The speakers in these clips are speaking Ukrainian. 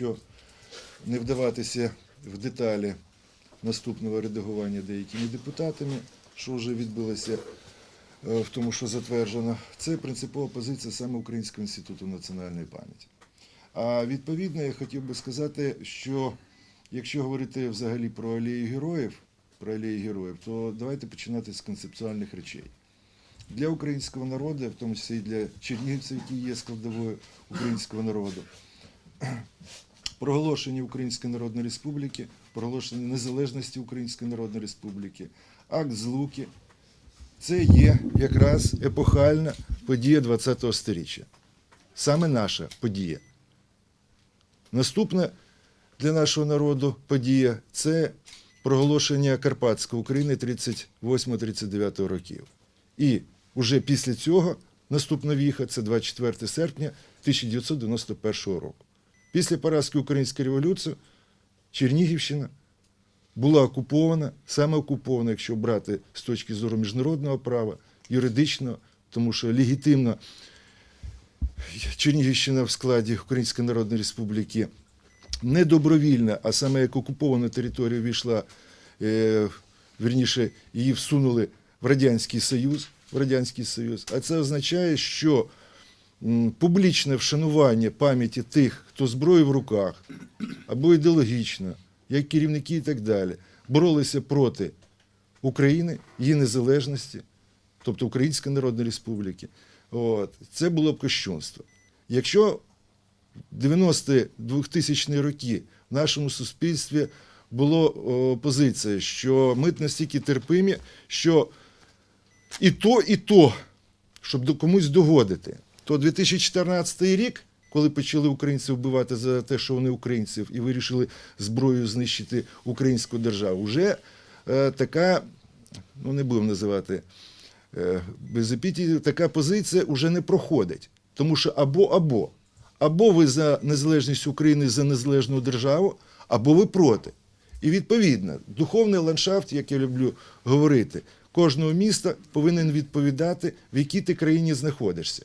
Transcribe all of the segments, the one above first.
якщо не вдаватися в деталі наступного редагування деякими депутатами, що вже відбулося е, в тому, що затверджено, це принципова позиція саме Українського інституту національної пам'яті. А відповідно, я хотів би сказати, що якщо говорити взагалі про алею героїв, про алеї героїв, то давайте починати з концептуальних речей. Для українського народу, в тому числі і для чернігівців, які є складовою українського народу, проголошення Української Народної Республіки, проголошення незалежності Української Народної Республіки, акт злуки це є якраз епохальна подія ХХ століття. Саме наша подія. Наступна для нашого народу подія це проголошення Карпатської України 38-39 років. І вже після цього наступна віха це 24 серпня 1991 року. Після поразки Української революції Чернігівщина була окупована, саме окупована, якщо брати з точки зору міжнародного права, юридичного, тому що легітимно Чернігівщина в складі Української Народної Республіки не добровільна, а саме як окупована територія війшла, е, вірніше, її всунули в Радянський Союз. В Радянський Союз. А це означає, що публічне вшанування пам'яті тих, хто зброю в руках, або ідеологічно, як керівники і так далі, боролися проти України, її незалежності, тобто Української Народної Республіки. От. Це було б кощунство. Якщо 90-2000 роки в нашому суспільстві була позиція, що ми настільки терпимі, що і то, і то, щоб комусь догодити, то 2014 рік, коли почали українців вбивати за те, що вони українців, і вирішили зброєю знищити українську державу, вже е, така, ну не будемо називати е, без така позиція вже не проходить. Тому що або або. Або ви за незалежність України, за незалежну державу, або ви проти. І відповідно, духовний ландшафт, як я люблю говорити, кожного міста повинен відповідати, в якій ти країні знаходишся.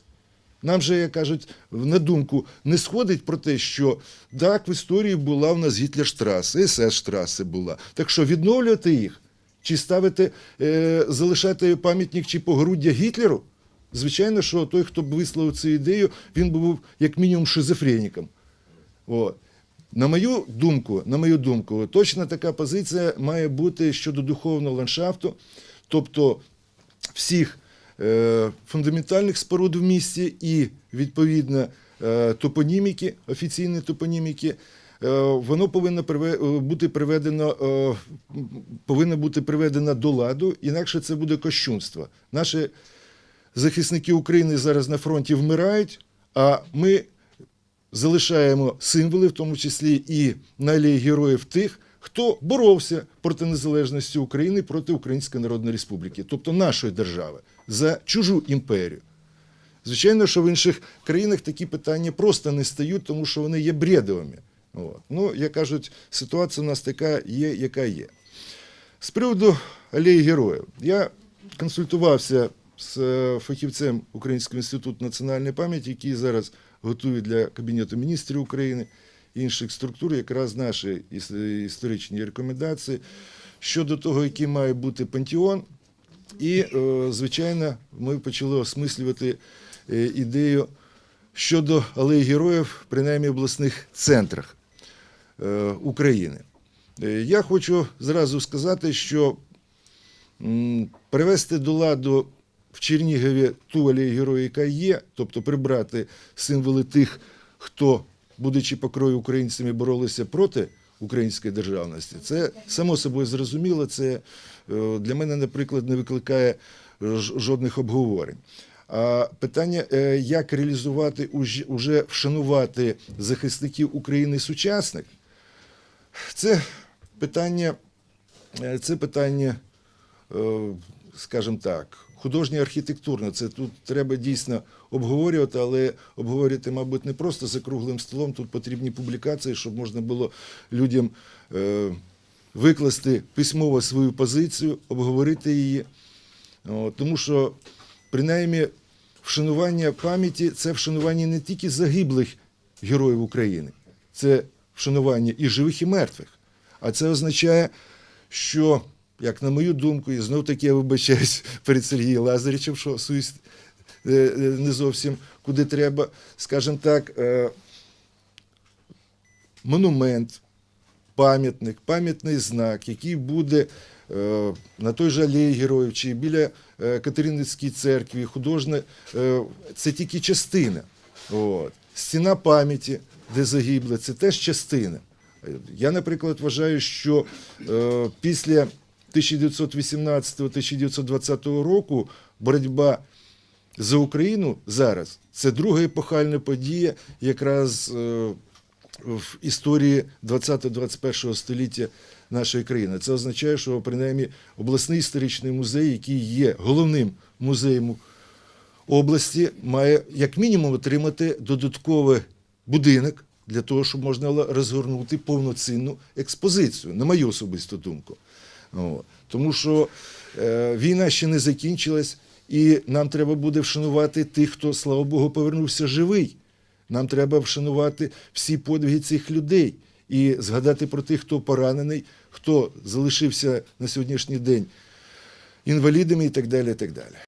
Нам же, як кажуть, на думку не сходить про те, що так, в історії була в нас Гітлерштраси, СС-штраси була. Так що відновлювати їх, чи ставити, е, залишати пам'ятник чи погруддя Гітлеру, звичайно, що той, хто б висловив цю ідею, він був як мінімум шизофреніком. От. На мою думку, на мою думку, точно така позиція має бути щодо духовного ландшафту, тобто всіх фундаментальних споруд в місті і відповідно е, топоніміки, офіційні топоніміки, е, воно повинно е, бути приведено, е, повинно бути приведено до ладу, інакше це буде кощунство. Наші захисники України зараз на фронті вмирають, а ми залишаємо символи, в тому числі і на алеї героїв тих, хто боровся проти незалежності України, проти Української Народної Республіки, тобто нашої держави, за чужу імперію. Звичайно, що в інших країнах такі питання просто не стають, тому що вони є бредовими. От. Ну, як кажуть, ситуація у нас така є, яка є. З приводу алеї героїв. Я консультувався з е, фахівцем Українського інституту національної пам'яті, який зараз готує для Кабінету міністрів України і інших структур якраз наші історичні рекомендації щодо того, який має бути пантеон. І, е, звичайно, ми почали осмислювати е, ідею щодо алеї героїв, принаймні в обласних центрах е, України. Я хочу зразу сказати, що привести до ладу в Чернігові ту алею героїв, яка є, тобто прибрати символи тих, хто, будучи по крою українцями, боролися проти української державності. Це само собою зрозуміло. Це е, для мене, наприклад, не викликає ж- жодних обговорень. А питання, е, як реалізувати уж- уже вшанувати захисників України сучасних, це питання, е, це питання, е, скажімо так, художньо архітектурне. Це тут треба дійсно обговорювати, але обговорювати, мабуть, не просто за круглим столом. Тут потрібні публікації, щоб можна було людям е, викласти письмово свою позицію, обговорити її. Тому що, принаймні, вшанування пам'яті це вшанування не тільки загиблих героїв України, це вшанування і живих, і мертвих. А це означає, що, як на мою думку, і знов таки я вибачаюсь перед Сергієм Лазаричем, що суїсть е, е, не зовсім куди треба, скажімо так, е, монумент, пам'ятник, пам'ятний знак, який буде на той же алеї героїв чи біля Катерининської церкви, художне, це тільки частина. От. Стіна пам'яті, де загибли, це теж частина. Я, наприклад, вважаю, що після 1918-1920 року боротьба за Україну зараз це друга епохальна подія, якраз е, в історії 20-21 століття нашої країни. Це означає, що принаймні обласний історичний музей, який є головним музеєм області, має як мінімум отримати додатковий будинок для того, щоб можна було розгорнути повноцінну експозицію, на мою особисту думку. О, Тому що е, війна ще не закінчилась, і нам треба буде вшанувати тих, хто, слава Богу, повернувся живий. Нам треба вшанувати всі подвиги цих людей і згадати про тих, хто поранений, хто залишився на сьогоднішній день інвалідами і так далі. І так далі.